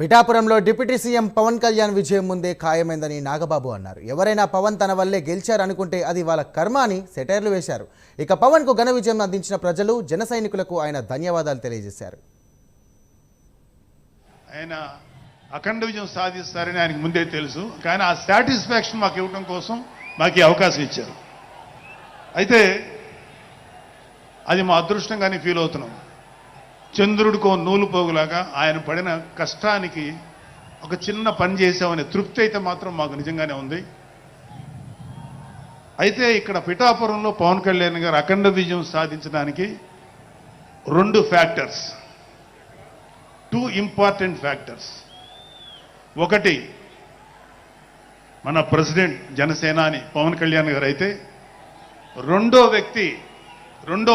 పిఠాపురంలో deputy CM Pawan Kalyan విజయం ముందే ఖాయమైందని నాగబాబు అన్నారు. ఎవరైనా పవన్ తన వల్లే గెలిచారనుకుంటే అది వాళ్ళ కర్మ అని సెటైర్లు వేశారు. ఇక పవన్కు ఘన విజయం అందించిన ప్రజలు జన సైనికులకు ఆయన ధన్యవాదాలు తెలియజేశారు. ఆయన అఖండ విజయం సాధిస్తారని ఆయనకు ముందే తెలుసు. కానీ ఆ సాటిస్ఫాక్షన్ మాకు ఇవ్వడం కోసం మాకు ఈ అవకాశం ఇచ్చారు. అయితే అది మా అదృష్టంగానే ఫీల్ అవుతున్నాం. చంద్రుడికో నూలు పోగులాగా ఆయన పడిన కష్టానికి ఒక చిన్న పని చేసామనే తృప్తి అయితే మాత్రం మాకు నిజంగానే ఉంది. అయితే ఇక్కడ పిఠాపురంలో పవన్ కళ్యాణ్ గారు అఖండ విజయం సాధించడానికి రెండు ఫ్యాక్టర్స్ టూ ఇంపార్టెంట్ ఫ్యాక్టర్స్ ఒకటి మన ప్రెసిడెంట్ జనసేనాని పవన్ కళ్యాణ్ గారు అయితే రెండో వ్యక్తి రెండో